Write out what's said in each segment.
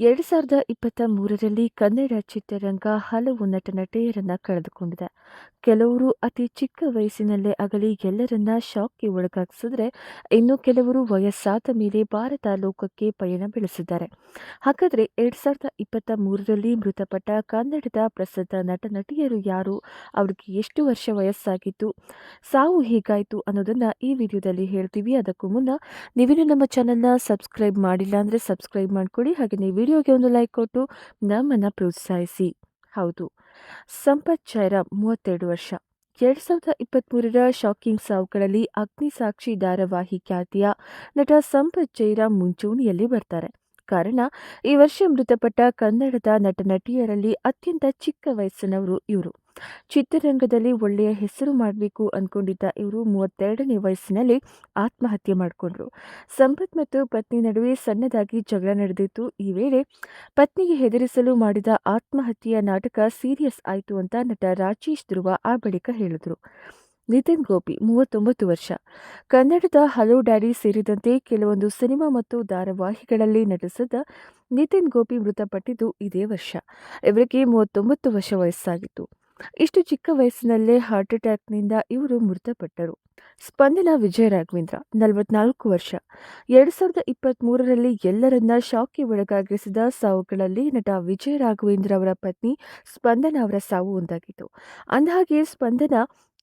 ಎರಡು ಸಾವಿರದ ಇಪ್ಪತ್ತ ಮೂರರಲ್ಲಿ ಕನ್ನಡ ಚಿತ್ರರಂಗ ಹಲವು ನಟ ನಟಿಯರನ್ನ ಕಳೆದುಕೊಂಡಿದೆ. ಕೆಲವರು ಅತಿ ಚಿಕ್ಕ ವಯಸ್ಸಿನಲ್ಲೇ ಆಗಲಿ ಎಲ್ಲರನ್ನ ಶಾಕ್ಗೆ ಒಳಗಾಗಿಸಿದ್ರೆ ಇನ್ನು ಕೆಲವರು ವಯಸ್ಸಾದ ಮೇಲೆ ಭಾರತ ಲೋಕಕ್ಕೆ ಪಯಣ ಬೆಳೆಸಿದ್ದಾರೆ. ಹಾಗಾದ್ರೆ ಎರಡು ಸಾವಿರದ ಇಪ್ಪತ್ತ ಮೂರರಲ್ಲಿ ಮೃತಪಟ್ಟ ಕನ್ನಡದ ಪ್ರಸಿದ್ಧ ನಟ ನಟಿಯರು ಯಾರು? ಅವ್ರಿಗೆ ಎಷ್ಟು ವರ್ಷ ವಯಸ್ಸಾಗಿತ್ತು? ಸಾವು ಹೀಗಾಯಿತು ಅನ್ನೋದನ್ನ ಈ ವಿಡಿಯೋದಲ್ಲಿ ಹೇಳ್ತೀವಿ. ಅದಕ್ಕೂ ಮುನ್ನ ನೀವೇನು ನಮ್ಮ ಚಾನಲ್ನ ಸಬ್ಸ್ಕ್ರೈಬ್ ಮಾಡಿಲ್ಲ ಅಂದರೆ ಸಬ್ಸ್ಕ್ರೈಬ್ ಮಾಡ್ಕೊಳ್ಳಿ. ಹಾಗೆಯೇ ವಿಡಿಯೋಗೆ ಒಂದು ಲೈಕ್ ಕೊಟ್ಟು ನಮ್ಮನ್ನು ಪ್ರೋತ್ಸಾಹಿಸಿ. ಹೌದು. ಸಂಪತ್ ಚೈರ ಮೂವತ್ತೆರಡು ವರ್ಷ. ಎರಡು ಸಾವಿರದ ಇಪ್ಪತ್ತ್ಮೂರರ ಶಾಕಿಂಗ್ ಸಾವುಗಳಲ್ಲಿ ಅಗ್ನಿಸಾಕ್ಷಿ ಧಾರಾವಾಹಿ ಖ್ಯಾತಿಯ ನಟ ಸಂಪತ್ ಜೈರ ಮುಂಚೂಣಿಯಲ್ಲಿ ಬರ್ತಾರೆ. ಕಾರಣ, ಈ ವರ್ಷ ಮೃತಪಟ್ಟ ಕನ್ನಡದ ನಟ ನಟಿಯರಲ್ಲಿ ಅತ್ಯಂತ ಚಿಕ್ಕ ವಯಸ್ಸಿನವರು ಇವರು. ಚಿತ್ರರಂಗದಲ್ಲಿ ಒಳ್ಳೆಯ ಹೆಸರು ಮಾಡಬೇಕು ಅಂದ್ಕೊಂಡಿದ್ದ ಇವರು ಮೂವತ್ತೆರಡನೇ ವಯಸ್ಸಿನಲ್ಲಿ ಆತ್ಮಹತ್ಯೆ ಮಾಡಿಕೊಂಡ್ರು. ಸಂಪತ್ ಮತ್ತು ಪತ್ನಿ ನಡುವೆ ಸಣ್ಣದಾಗಿ ಜಗಳ ನಡೆದಿತ್ತು. ಈ ವೇಳೆ ಪತ್ನಿಗೆ ಹೆದರಿಸಲು ಮಾಡಿದ ಆತ್ಮಹತ್ಯೆಯ ನಾಟಕ ಸೀರಿಯಸ್ ಆಯಿತು ಅಂತ ನಟ ರಾಜೇಶ್ ಧ್ರುವ ಆ ಬಳಿಕ ಹೇಳಿದರು. ನಿತಿನ್ ಗೋಪಿ, ಮೂವತ್ತೊಂಬತ್ತು ವರ್ಷ. ಕನ್ನಡದ ಹಲೋ ಡ್ಯಾಡಿ ಸೇರಿದಂತೆ ಕೆಲವೊಂದು ಸಿನಿಮಾ ಮತ್ತು ಧಾರಾವಾಹಿಗಳಲ್ಲಿ ನಟಿಸಿದ ನಿತಿನ್ ಗೋಪಿ ಮೃತಪಟ್ಟಿದ್ದು ಇದೇ ವರ್ಷ. ಇವರಿಗೆ ಮೂವತ್ತೊಂಬತ್ತು ವರ್ಷ ವಯಸ್ಸಾಗಿತ್ತು. ಇಷ್ಟು ಚಿಕ್ಕ ವಯಸ್ಸಿನಲ್ಲೇ ಹಾರ್ಟ್ ಅಟ್ಯಾಕ್ನಿಂದ ಇವರು ಮೃತಪಟ್ಟರು. ಸ್ಪಂದನ ವಿಜಯ ರಾಘವೇಂದ್ರ, ನಲವತ್ನಾಲ್ಕು ವರ್ಷ. ಎರಡು ಸಾವಿರದ ಇಪ್ಪತ್ತ್ಮೂರರಲ್ಲಿ ಎಲ್ಲರನ್ನ ಶಾಕ್ಗೆ ಒಳಗಾಗಿಸಿದ ಸಾವುಗಳಲ್ಲಿ ನಟ ವಿಜಯ ರಾಘವೇಂದ್ರ ಅವರ ಪತ್ನಿ ಸ್ಪಂದನ ಅವರ ಸಾವು ಒಂದಾಗಿತ್ತು. ಅಂದಹಾಗೆ ಸ್ಪಂದನ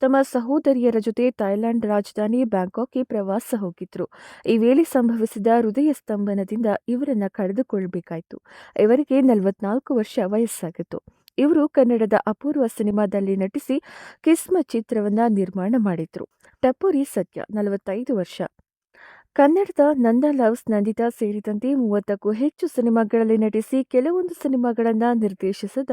ತಮ್ಮ ಸಹೋದರಿಯರ ಜೊತೆ ಥೈಲ್ಯಾಂಡ್ ರಾಜಧಾನಿ ಬ್ಯಾಂಕಾಕ್ಗೆ ಪ್ರವಾಸ ಹೋಗಿದ್ರು. ಈ ವೇಳೆ ಸಂಭವಿಸಿದ ಹೃದಯ ಸ್ತಂಭನದಿಂದ ಇವರನ್ನ ಕಳೆದುಕೊಳ್ಳಬೇಕಾಯಿತು ಇವರಿಗೆ ನಲವತ್ನಾಲ್ಕು ವರ್ಷ ವಯಸ್ಸಾಗಿತ್ತು. ಇವರು ಕನ್ನಡದ ಅಪೂರ್ವ ಸಿನಿಮಾದಲ್ಲಿ ನಟಿಸಿ ಕಿಸ್ಮ ಚಿತ್ರವನ್ನ ನಿರ್ಮಾಣ ಮಾಡಿದ್ರು. ಟಪೋರಿ ಸತ್ಯ, ನಲವತ್ತೈದು ವರ್ಷ. ಕನ್ನಡದ ನಂದ ಲವ್ಸ್ ನಂದಿತಾ ಸೇರಿದಂತೆ ಮೂವತ್ತಕ್ಕೂ ಹೆಚ್ಚು ಸಿನಿಮಾಗಳಲ್ಲಿ ನಟಿಸಿ ಕೆಲವೊಂದು ಸಿನಿಮಾಗಳನ್ನ ನಿರ್ದೇಶಿಸಿದ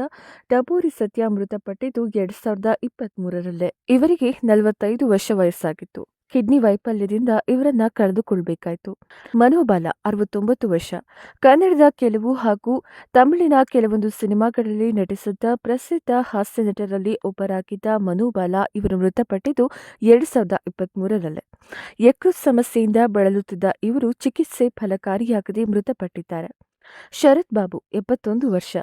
ಟಪೋರಿ ಸತ್ಯ ಮೃತಪಟ್ಟಿದ್ದು ಎರಡ್ ಸಾವಿರದ ಇಪ್ಪತ್ತ್ ಮೂರರಲ್ಲೇ ಇವರಿಗೆ ನಲವತ್ತೈದು ವರ್ಷ ವಯಸ್ಸಾಗಿತ್ತು. ಕಿಡ್ನಿ ವೈಫಲ್ಯದಿಂದ ಇವರನ್ನ ಕಳೆದುಕೊಳ್ಬೇಕಾಯಿತು. ಮನೋಬಾಲ, ಅರವತ್ತೊಂಬತ್ತು ವರ್ಷ. ಕನ್ನಡದ ಕೆಲವು ಹಾಗೂ ತಮಿಳಿನ ಕೆಲವೊಂದು ಸಿನಿಮಾಗಳಲ್ಲಿ ನಟಿಸಿದ್ದ ಪ್ರಸಿದ್ಧ ಹಾಸ್ಯ ನಟರಲ್ಲಿ ಒಬ್ಬರಾಗಿದ್ದ ಮನೋಬಾಲ ಇವರು ಮೃತಪಟ್ಟಿದ್ದು ಎರಡು ಸಾವಿರದ ಇಪ್ಪತ್ತ್ ಮೂರರಲ್ಲೇ ಯಕೃತ್ ಸಮಸ್ಯೆಯಿಂದ ಬಳಲುತ್ತಿದ್ದ ಇವರು ಚಿಕಿತ್ಸೆ ಫಲಕಾರಿಯಾಗದೆ ಮೃತಪಟ್ಟಿದ್ದಾರೆ. ಶರತ್ ಬಾಬು, ಎಪ್ಪತ್ತೊಂದು ವರ್ಷ.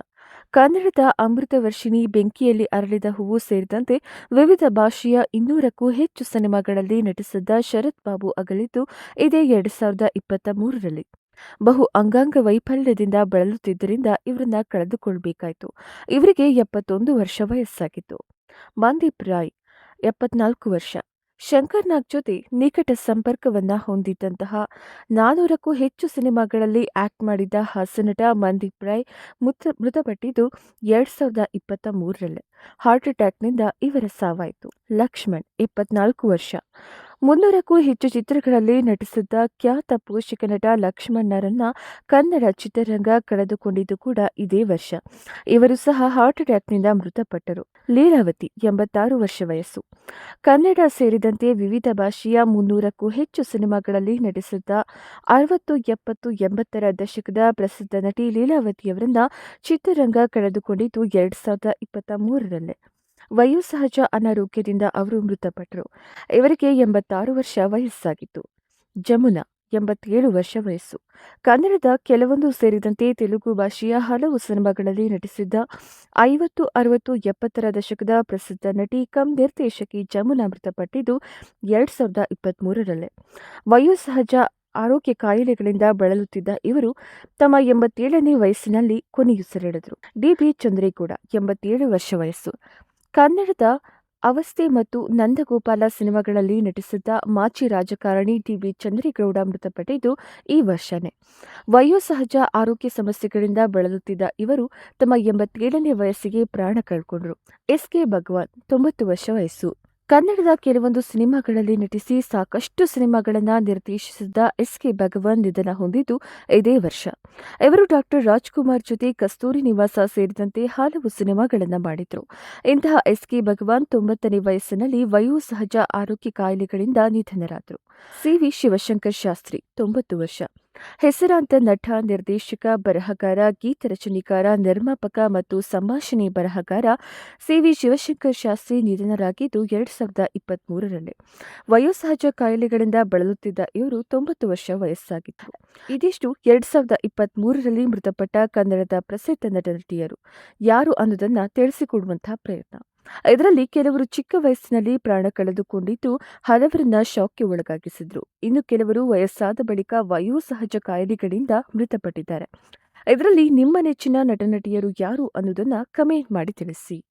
ಕನ್ನಡದ ಅಮೃತವರ್ಷಿಣಿ ಬೆಂಕಿಯಲ್ಲಿ ಅರಳಿದ ಹೂವು ಸೇರಿದಂತೆ ವಿವಿಧ ಭಾಷೆಯ ಇನ್ನೂರಕ್ಕೂ ಹೆಚ್ಚು ಸಿನಿಮಾಗಳಲ್ಲಿ ನಟಿಸಿದ್ದ ಶರತ್ ಬಾಬು ಅಗಲಿದ್ದು, ಇದೇ ಎರಡ್ ಸಾವಿರದ ಇಪ್ಪತ್ತ ಮೂರರಲ್ಲಿ. ಬಹು ಅಂಗಾಂಗ ವೈಫಲ್ಯದಿಂದ ಬಳಲುತ್ತಿದ್ದರಿಂದ ಇವರನ್ನ ಕಳೆದುಕೊಳ್ಳಬೇಕಾಯಿತು ಇವರಿಗೆ ಎಪ್ಪತ್ತೊಂದು ವರ್ಷ ವಯಸ್ಸಾಗಿತ್ತು. ಮಂದೀಪ್ ರಾಯ್, ಎಪ್ಪತ್ನಾಲ್ಕು ವರ್ಷ. ಶಂಕರ್ ನಾಗ್ ಜೊತೆ ನಿಕಟ ಸಂಪರ್ಕವನ್ನ ಹೊಂದಿದ್ದಂತಹ ನಾನೂರಕ್ಕೂ ಹೆಚ್ಚು ಸಿನಿಮಾಗಳಲ್ಲಿ ಆಕ್ಟ್ ಮಾಡಿದ್ದ ಹಾಸ್ಯನಟ ಮಂದೀಪ್ ರಾಯ್ ಮೃತ, ಮೃತಪಟ್ಟಿದ್ದು ಎರಡ್ ಸಾವಿರದ ಇಪ್ಪತ್ತ ಮೂರರಲ್ಲಿ. ಹಾರ್ಟ್ ಅಟ್ಯಾಕ್ನಿಂದ ಇವರ ಸಾವಾಯಿತು. ಲಕ್ಷ್ಮಣ್, ಇಪ್ಪತ್ನಾಲ್ಕು ವರ್ಷ. ಮುನ್ನೂರಕ್ಕೂ ಹೆಚ್ಚು ಚಿತ್ರಗಳಲ್ಲಿ ನಟಿಸಿದ್ದ ಖ್ಯಾತ ಪೋಷಕ ನಟ ಲಕ್ಷ್ಮಣ್ಣರನ್ನ ಕನ್ನಡ ಚಿತ್ರರಂಗ ಕಳೆದುಕೊಂಡಿದ್ದು ಕೂಡ ಇದೇ ವರ್ಷ. ಇವರು ಸಹ ಹಾರ್ಟ್ ಅಟ್ಯಾಕ್ನಿಂದ ಮೃತಪಟ್ಟರು. ಲೀಲಾವತಿ, ಎಂಬತ್ತಾರು ವರ್ಷ ವಯಸ್ಸು. ಕನ್ನಡ ಸೇರಿದಂತೆ ವಿವಿಧ ಭಾಷೆಯ ಮುನ್ನೂರಕ್ಕೂ ಹೆಚ್ಚು ಸಿನಿಮಾಗಳಲ್ಲಿ ನಟಿಸಿದ್ದ ಅರವತ್ತು, ಎಪ್ಪತ್ತು, ಎಂಬತ್ತರ ದಶಕದ ಪ್ರಸಿದ್ಧ ನಟಿ ಲೀಲಾವತಿಯವರನ್ನ ಚಿತ್ರರಂಗ ಕಳೆದುಕೊಂಡಿದ್ದು ಎರಡ್ ಸಾವಿರದ ಇಪ್ಪತ್ತ ಮೂರರಲ್ಲೇ. ವಯೋಸಹಜ ಅನಾರೋಗ್ಯದಿಂದ ಅವರು ಮೃತಪಟ್ಟರು ಇವರಿಗೆ ಎಂಬತ್ತಾರು ವರ್ಷ ವಯಸ್ಸಾಗಿತ್ತು. ಜಮುನಾ, ಎಂಬತ್ತೇಳು ವರ್ಷ ವಯಸ್ಸು. ಕನ್ನಡದ ಕೆಲವೊಂದು ಸೇರಿದಂತೆ ತೆಲುಗು ಭಾಷೆಯ ಹಲವು ಸಿನಿಮಾಗಳಲ್ಲಿ ನಟಿಸಿದ್ದ ಐವತ್ತು, ಅರವತ್ತು, ಎಪ್ಪತ್ತರ ದಶಕದ ಪ್ರಸಿದ್ಧ ನಟಿ ಕಂ ನಿರ್ದೇಶಕಿ ಜಮುನಾ ಮೃತಪಟ್ಟಿದ್ದು ಎರಡ್ ಸಾವಿರದ ಇಪ್ಪತ್ತ್ ಮೂರರಲ್ಲೇ ವಯೋಸಹಜ ಆರೋಗ್ಯ ಕಾಯಿಲೆಗಳಿಂದ ಬಳಲುತ್ತಿದ್ದ ಇವರು ತಮ್ಮ ಎಂಬತ್ತೇಳನೇ ವಯಸ್ಸಿನಲ್ಲಿ ಕೊನೆಯುಸಿರೆಳೆದರು. ಡಿಬಿ ಚಂದ್ರೇಗೌಡ, ಎಂಬತ್ತೇಳು ವರ್ಷ ವಯಸ್ಸು. ಕನ್ನಡದ ಅವಸ್ಥೆ ಮತ್ತು ನಂದಗೋಪಾಲ ಸಿನಿಮಾಗಳಲ್ಲಿ ನಟಿಸಿದ್ದ ಮಾಜಿ ರಾಜಕಾರಣಿ ಟಿವಿ ಚಂದ್ರೇಗೌಡ ಮೃತಪಟ್ಟಿದ್ದು ಈ ವರ್ಷನೇ. ವಯೋಸಹಜ ಆರೋಗ್ಯ ಸಮಸ್ಯೆಗಳಿಂದ ಬಳಲುತ್ತಿದ್ದ ಇವರು ತಮ್ಮ ಎಂಬತ್ತೇಳನೇ ವಯಸ್ಸಿಗೆ ಪ್ರಾಣ ಕಳ್ಕೊಂಡರು. ಎಸ್ ಕೆ ಭಗವಾನ್, ತೊಂಬತ್ತು ವರ್ಷ ವಯಸ್ಸು. ಕನ್ನಡದ ಕೆಲವೊಂದು ಸಿನಿಮಾಗಳಲ್ಲಿ ನಟಿಸಿ ಸಾಕಷ್ಟು ಸಿನಿಮಾಗಳನ್ನು ನಿರ್ದೇಶಿಸಿದ್ದ ಎಸ್ ಕೆ ಭಗವಾನ್ ನಿಧನ ಹೊಂದಿದ್ದು ಇದೇ ವರ್ಷ. ಇವರು ಡಾಕ್ಟರ್ ರಾಜ್ಕುಮಾರ್ ಜೊತೆ ಕಸ್ತೂರಿ ನಿವಾಸ ಸೇರಿದಂತೆ ಹಲವು ಸಿನಿಮಾಗಳನ್ನು ಮಾಡಿದ್ರು. ಇಂತಹ ಎಸ್ ಕೆ ಭಗವಾನ್ ತೊಂಬತ್ತನೇ ವಯಸ್ಸಿನಲ್ಲಿ ವಯೋಸಹಜ ಆರೋಗ್ಯ ಕಾಯಿಲೆಗಳಿಂದ ನಿಧನರಾದರು. ಸಿವಿ ಶಿವಶಂಕರ್ ಶಾಸ್ತ್ರಿ, ತೊಂಬತ್ತು ವರ್ಷ. ಹೆಸರಾಂತ ನಟ, ನಿರ್ದೇಶಕ, ಬರಹಗಾರ, ಗೀತ ರಚನೆಕಾರ, ನಿರ್ಮಾಪಕ ಮತ್ತು ಸಂಭಾಷಣೆ ಬರಹಗಾರ ಸಿ ವಿ ಶಿವಶಂಕರ್ ಶಾಸ್ತ್ರಿ ನಿಧನರಾಗಿದ್ದು ಎರಡ್ ಸಾವಿರದ ಇಪ್ಪತ್ತ್ ಮೂರರಲ್ಲಿ ವಯೋಸಹಜ ಕಾಯಿಲೆಗಳಿಂದ ಬಳಲುತ್ತಿದ್ದ ಇವರು ತೊಂಬತ್ತು ವರ್ಷ ವಯಸ್ಸಾಗಿದ್ದರು. ಇದಿಷ್ಟು ಎರಡ್ ಸಾವಿರದ ಇಪ್ಪತ್ತ್ ಮೂರರಲ್ಲಿ ಮೃತಪಟ್ಟ ಕನ್ನಡದ ಪ್ರಸಿದ್ಧ ನಟ ನಟಿಯರು ಯಾರು ಅನ್ನೋದನ್ನ ತಿಳಿಸಿಕೊಡುವಂತಹ ಪ್ರಯತ್ನ. ಇದರಲ್ಲಿ ಕೆಲವರು ಚಿಕ್ಕ ವಯಸ್ಸಿನಲ್ಲಿ ಪ್ರಾಣ ಕಳೆದುಕೊಂಡಿದ್ದು, ಹಲವರನ್ನ ಶಾಕ್ಗೆ ಒಳಗಾಗಿಸಿದ್ರು. ಇನ್ನು ಕೆಲವರು ವಯಸ್ಸಾದ ಬಳಿಕ ವಯೋಸಹಜ ಕಾಯಿಲೆಗಳಿಂದ ಮೃತಪಟ್ಟಿದ್ದಾರೆ. ಇದರಲ್ಲಿ ನಿಮ್ಮ ನೆಚ್ಚಿನ ನಟನಟಿಯರು ಯಾರು ಅನ್ನೋದನ್ನ ಕಮೆಂಟ್ ಮಾಡಿ ತಿಳಿಸಿ.